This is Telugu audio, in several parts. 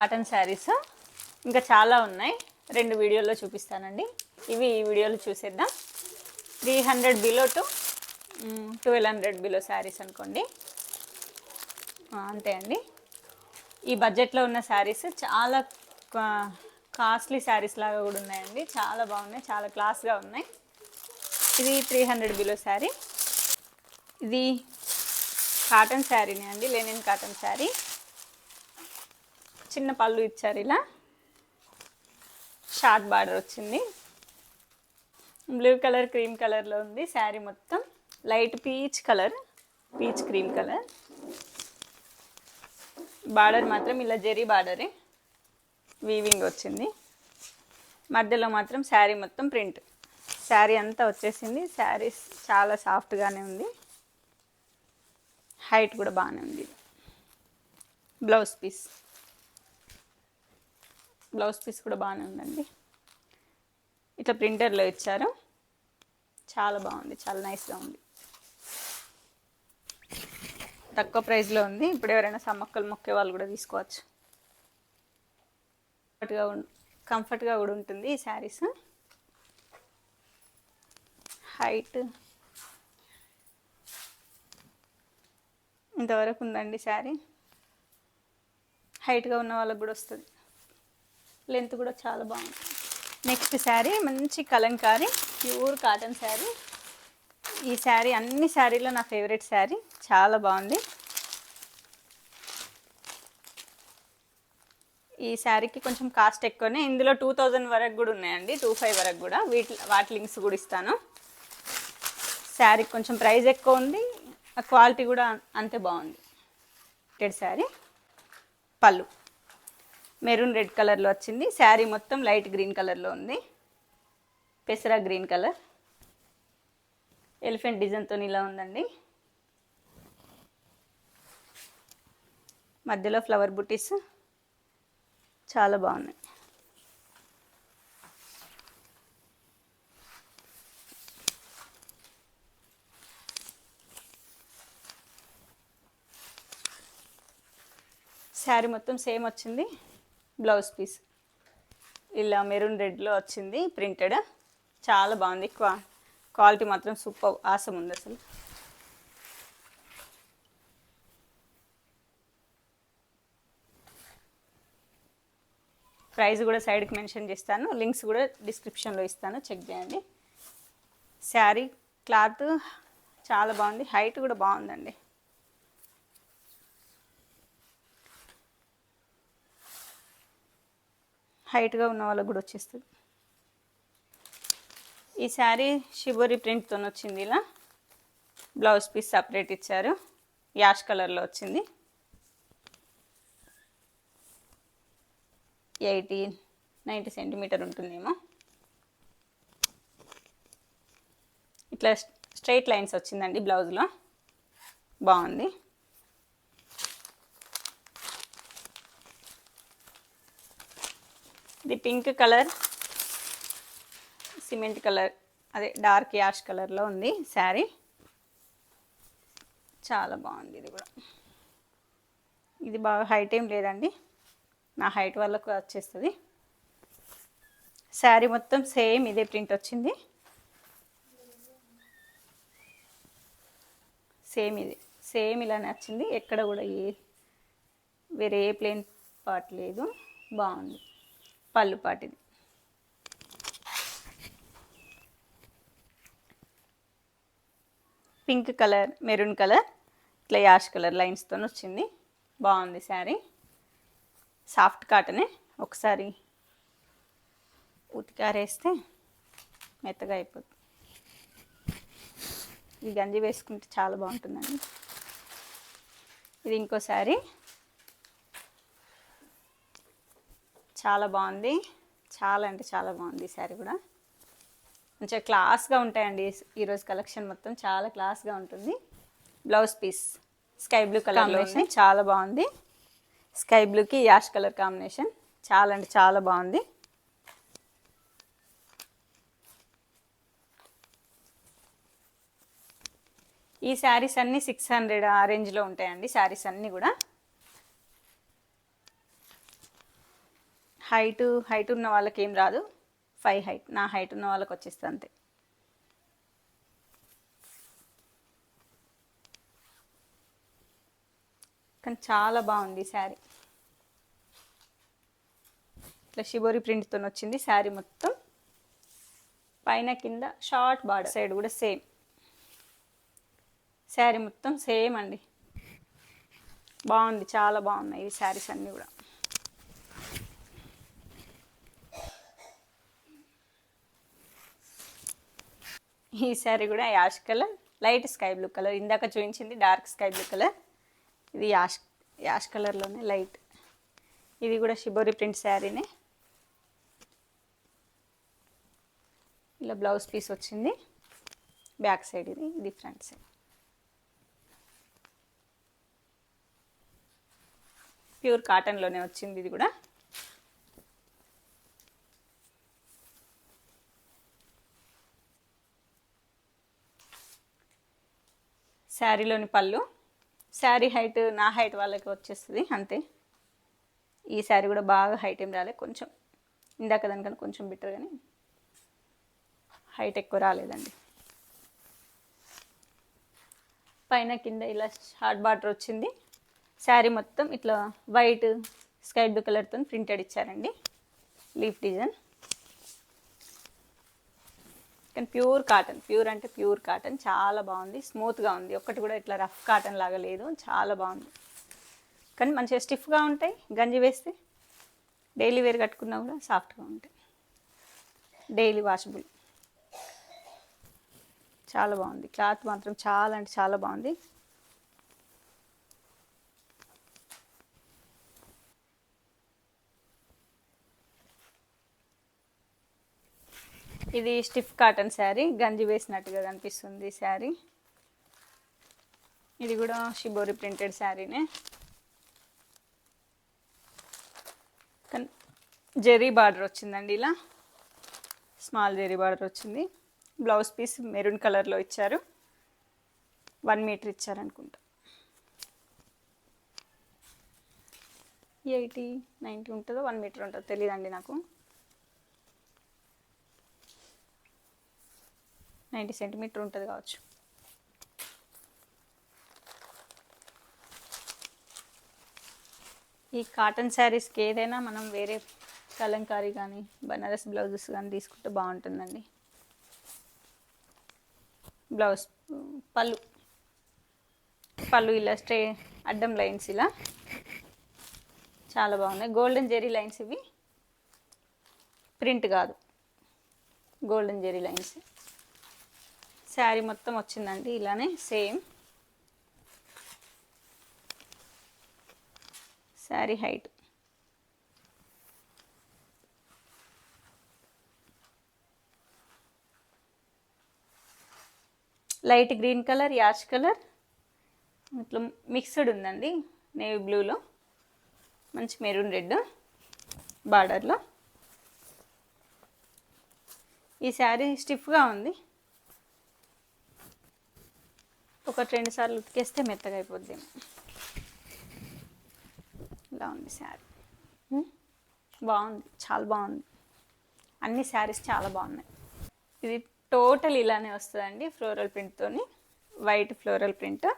కాటన్ శారీస్ ఇంకా చాలా ఉన్నాయి. రెండు వీడియోల్లో చూపిస్తానండి. ఇవి ఈ వీడియోలో చూసేద్దాం. Three hundred below to twelve hundred below saris అనుకోండి. అంతే అండి. ఈ బడ్జెట్లో ఉన్న శారీస్ చాలా కాస్ట్లీ శారీస్ లాగా కూడా ఉన్నాయండి. చాలా బాగున్నాయి. చాలా క్లాస్గా ఉన్నాయి. ఇది త్రీ హండ్రెడ్ బిలో శారీ ఇది కాటన్ శారీనే అండి. లెనిన్ కాటన్ శారీ చిన్న పళ్ళు ఇచ్చారు ఇలా. షార్ట్ బార్డర్ వచ్చింది. బ్లూ కలర్ క్రీమ్ కలర్లో ఉంది శారీ మొత్తం. Light peach colour peach cream colour. Border మాత్రం ఇలా జెరీ బార్డరే. వీవింగ్ వచ్చింది. మధ్యలో మాత్రం శారీ మొత్తం ప్రింట్. శారీ అంతా వచ్చేసింది. శారీ చాలా సాఫ్ట్గానే ఉంది. హైట్ కూడా బాగానే ఉంది. Blouse piece. బ్లౌజ్ పీస్ కూడా బాగానే ఉందండి. ఇట్లా ప్రింటర్లో ఇచ్చారు. చాలా బాగుంది చాలా నైస్గా ఉంది. తక్కువ ప్రైస్లో ఉంది. ఇప్పుడు ఎవరైనా సమ్మక్కలు మొక్కే వాళ్ళు కూడా తీసుకోవచ్చు. కంఫర్ట్గా కంఫర్ట్గా కూడా ఉంటుంది ఈ శారీస్. హైట్. ఇంతవరకు ఉందండి శారీ. హైట్గా ఉన్న వాళ్ళకి కూడా వస్తుంది. లెంత్ కూడా చాలా బాగుంది నెక్స్ట్ శారీ మంచి కలంకారీ ప్యూర్ కాటన్ శారీ. ఈ శారీ అన్ని శారీలో నా ఫేవరెట్ శారీ. చాలా బాగుంది. ఈ శారీకి కొంచెం కాస్ట్ ఎక్కువనే. ఇందులో టూ థౌజండ్ వరకు కూడా ఉన్నాయండి. టూ ఫైవ్ వరకు కూడా. వీటి వాటి లింక్స్ కూడా ఇస్తాను. శారీకి కొంచెం ప్రైస్ ఎక్కువ ఉంది. ఆ క్వాలిటీ కూడా అంతే బాగుంది. రెడ్ శారీ. పళ్ళు. మెరూన్ రెడ్ కలర్లో వచ్చింది. శారీ మొత్తం లైట్ గ్రీన్ కలర్లో ఉంది. పెసరా గ్రీన్ కలర్. ఎలిఫెంట్ డిజైన్తో ఇలా ఉందండి. మధ్యలో ఫ్లవర్ బుటీస్. చాలా బాగున్నాయి. శారీ మొత్తం సేమ్ వచ్చింది. Blouse piece. ఇలా మెరూన్ రెడ్లో వచ్చింది ప్రింటెడ్ చాలా బాగుంది. క్వా క్వాలిటీ మాత్రం సూపర్ ఆసం ఉంది అసలు. ప్రైస్ కూడా సైడ్కి మెన్షన్ చేస్తాను. లింక్స్ కూడా డిస్క్రిప్షన్లో ఇస్తాను. చెక్ చేయండి. శారీ క్లాత్ చాలా బాగుంది. హైట్ కూడా బాగుందండి. హైట్గా ఉన్న వాళ్ళకు కూడా వచ్చేస్తుంది. ఈ శారీ షిబోరి ప్రింట్తో వచ్చింది ఇలా. బ్లౌజ్ పీస్ సపరేట్ ఇచ్చారు. యాష్ కలర్లో వచ్చింది. ఎయిటీ నైంటీ సెంటీమీటర్ ఉంటుందేమో. ఇట్లా స్ట్రైట్ లైన్స్ వచ్చిందండి బ్లౌజ్లో. బాగుంది. ఇది పింక్ కలర్ సిమెంట్ కలర్ అదే డార్క్ యాష్ కలర్లో ఉంది శారీ. చాలా బాగుంది ఇది కూడా. ఇది బాగా హైట్ ఏం లేదండి. నా హైట్ వాళ్ళకు వచ్చేస్తుంది. శారీ మొత్తం సేమ్ ఇదే ప్రింట్ వచ్చింది. సేమ్ ఇది సేమ్ ఇలానే వచ్చింది. ఎక్కడ కూడా ఏ వేరే ఏ ప్లేన్ పార్ట్ లేదు. బాగుంది. పళ్ళు పింక్ కలర్ మెరూన్ కలర్ ఇట్లా యాష్ కలర్ లైన్స్తో వచ్చింది. బాగుంది శారీ. సాఫ్ట్ కాటనే ఒకసారి ఉతికారేస్తే మెత్తగా అయిపోతుంది ఈ గంజి వేసుకుంటే చాలా బాగుంటుందండి. ఇది ఇంకో శారీ. చాలా బాగుంది. చాలా అంటే చాలా బాగుంది ఈ శారీ కూడా. మంచిగా క్లాస్గా ఉంటాయండి. ఈరోజు కలెక్షన్ మొత్తం చాలా క్లాస్గా ఉంటుంది. Blouse piece sky blue colour combination చాలా బాగుంది. స్కై బ్లూకి యాష్ కలర్ కాంబినేషన్. చాలా అంటే చాలా బాగుంది. ఈ శారీస్ అన్నీ సిక్స్ హండ్రెడ్ ఆ రేంజ్లో ఉంటాయండి. శారీస్ అన్నీ కూడా. హైట్ హైట్ ఉన్న వాళ్ళకి ఏం రాదు. ఫైవ్ హైట్ నా హైట్ ఉన్న వాళ్ళకి వచ్చేస్తుంది అంతే. కానీ చాలా బాగుంది శారీ. ఇట్లా షిబోరి ప్రింట్తో వచ్చింది శారీ మొత్తం. పైన కింద షార్ట్ బార్డర్ సైడ్ కూడా సేమ్. శారీ మొత్తం సేమ్ అండి. బాగుంది చాలా బాగున్నాయి ఈ శారీస్ అన్నీ కూడా. ఈ శారీ కూడా ash colour light sky blue colour. ఇందాక చూపించింది డార్క్ స్కై బ్లూ కలర్. ఇది యాష్ యాష్ కలర్లోనే లైట్. ఇది కూడా షిబోరి ప్రింట్ శారీనే. ఇలా బ్లౌజ్ పీస్ వచ్చింది. బ్యాక్ సైడ్ ఇది ఇది ఫ్రంట్ సైడ్. ప్యూర్ కాటన్లోనే వచ్చింది ఇది కూడా. శారీలోని పళ్ళు. శారీ హైట్ నా హైట్ వాళ్ళకి వచ్చేస్తుంది అంతే. ఈ శారీ కూడా బాగా హైట్ ఏం రాలేదు కొంచెం. ఇందాక దానికన్నా కొంచెం బెటర్ కానీ హైట్ ఎక్కువ రాలేదండి. పైన కింద ఇలా షార్ట్ బార్డర్ వచ్చింది. శారీ మొత్తం ఇట్లా వైట్ స్కై బ్లూ కలర్తో ప్రింటెడ్ ఇచ్చారండి. Leaf design. కానీ ప్యూర్ కాటన్ ప్యూర్ అంటే ప్యూర్ కాటన్ చాలా బాగుంది స్మూత్గా ఉంది. ఒక్కటి కూడా ఇట్లా రఫ్ కాటన్ లాగా లేదు చాలా బాగుంది. కానీ మంచిగా స్టిఫ్గా ఉంటాయి గంజి వేస్తే డైలీ వేర్ కట్టుకున్నా కూడా సాఫ్ట్గా ఉంటాయి. Daily washable. చాలా బాగుంది క్లాత్ మాత్రం చాలా అంటే చాలా బాగుంది. ఇది స్టిఫ్ కాటన్ శారీ గంజి వేసినట్టుగా కనిపిస్తుంది శారీ. ఇది కూడా షిబోరి ప్రింటెడ్ శారీనే. కానీ జెరీ బార్డర్ వచ్చిందండి ఇలా. స్మాల్ జెరీ బార్డర్ వచ్చింది. బ్లౌజ్ పీస్ మెరూన్ కలర్లో ఇచ్చారు. వన్ మీటర్ ఇచ్చారనుకుంటా. ఎయిటీ నైంటీ ఉంటుందో వన్ మీటర్ ఉంటుందో తెలియదండి నాకు. నైంటీ సెంటీమీటర్ ఉంటుంది కావచ్చు. ఈ కాటన్ శారీస్కి ఏదైనా మనం వేరే కలంకారీ కానీ బనారస్ బ్లౌజెస్ కానీ తీసుకుంటే బాగుంటుందండి. బ్లౌజ్ పళ్ళు పళ్ళు ఇలా స్ట్రే అడ్డం లైన్స్ ఇలా చాలా బాగున్నాయి. గోల్డెన్ జెరీ లైన్స్ ఇవి. ప్రింట్ కాదు. Golden zari lines. శారీ మొత్తం వచ్చిందండి ఇలానే same. Sari height. Light green colour ash colour. ఇట్లా మిక్స్డ్ ఉందండి నేవీ బ్లూలో. మంచి మెరూన్ రెడ్ బార్డర్లో. ఈ శారీ స్టిఫ్గా ఉంది. ఒకటి రెండు సార్లు ఉతికేస్తే మెత్తగా అయిపోద్ది ఇలా ఉంది శారీ. బాగుంది చాలా బాగుంది. అన్ని శారీస్ చాలా బాగున్నాయి. ఇది టోటల్ ఇలానే వస్తుందండి ఫ్లోరల్ ప్రింట్తోని వైట్ ఫ్లోరల్ ప్రింట్.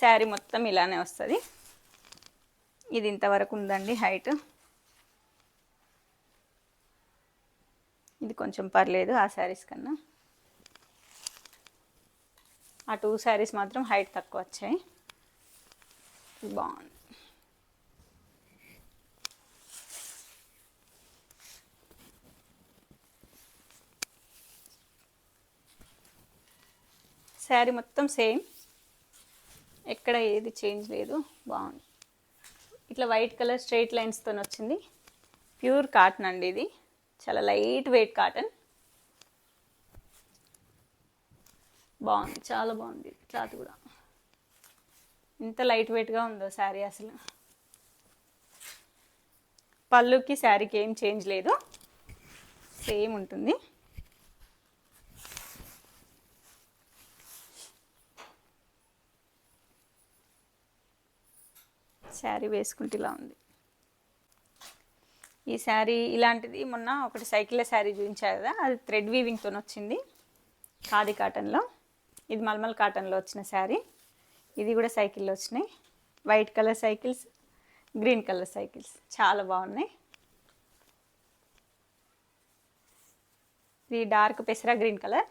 శారీ మొత్తం ఇలానే వస్తుంది. ఇది ఇంతవరకు ఉందండి హైట్. ఇది కొంచెం పర్లేదు ఆ శారీస్ కన్నా. ఆ టూ శారీస్ మాత్రం హైట్ తక్కువ వచ్చాయి. బాగుంది. శారీ మొత్తం సేమ్. ఎక్కడ ఏది చేంజ్ లేదు. బాగుంది. ఇట్లా వైట్ కలర్ స్ట్రైట్ లైన్స్తో వచ్చింది ప్యూర్ కాటన్ అండి ఇది. చాలా లైట్ వెయిట్ కాటన్. బాగుంది చాలా బాగుంది క్లాత్ కూడా. ఇంత లైట్ వెయిట్గా ఉందో శారీ అసలు. పళ్ళుకి శారీకి ఏం చేంజ్ లేదు. సేమ్ ఉంటుంది. శారీ వేసుకుంటే ఇలా ఉంది. ఈ శారీ ఇలాంటిది మొన్న ఒకటి సైకిల్ శారీ చూపించారు కదా అది థ్రెడ్ వీవింగ్తో వచ్చింది. ఖాదీ కాటన్లో ఇది మల్మల్ కాటన్లో వచ్చిన శారీ. ఇది కూడా సైకిల్లో వచ్చినాయి. White colour cycles green colour cycles చాలా బాగున్నాయి. ఇది డార్క్ పెసరా గ్రీన్ కలర్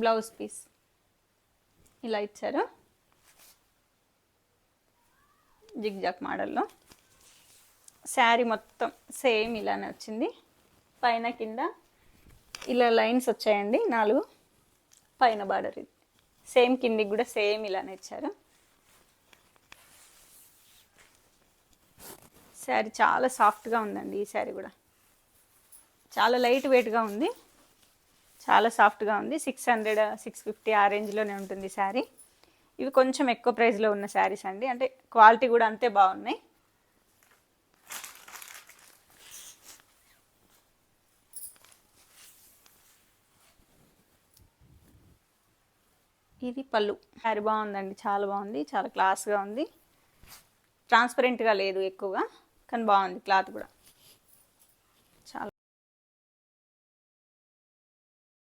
బ్లౌజ్ పీస్ ఇలా ఇచ్చారు. జిగ్జాక్ మోడల్లో శారీ మొత్తం సేమ్ ఇలానే వచ్చింది. పైన కింద ఇలా లైన్స్ వచ్చాయండి నాలుగు. పైన బార్డర్ ఇది. సేమ్ కిందికి కూడా సేమ్ ఇలానే ఇచ్చారు. శారీ చాలా సాఫ్ట్గా ఉందండి ఈ శారీ కూడా. చాలా లైట్ వెయిట్గా ఉంది. చాలా సాఫ్ట్గా ఉంది. సిక్స్ హండ్రెడ్ సిక్స్ ఫిఫ్టీ ఆ రేంజ్లోనే ఉంటుంది శారీ. ఇవి కొంచెం ఎక్కువ ప్రైస్లో ఉన్న శారీస్ అండి. అంటే క్వాలిటీ కూడా అంతే బాగున్నాయి. ఇది పళ్ళు. శారీ బాగుందండి చాలా బాగుంది చాలా క్లాస్గా ఉంది. ట్రాన్స్పరెంట్గా లేదు ఎక్కువగా కానీ బాగుంది క్లాత్ కూడా.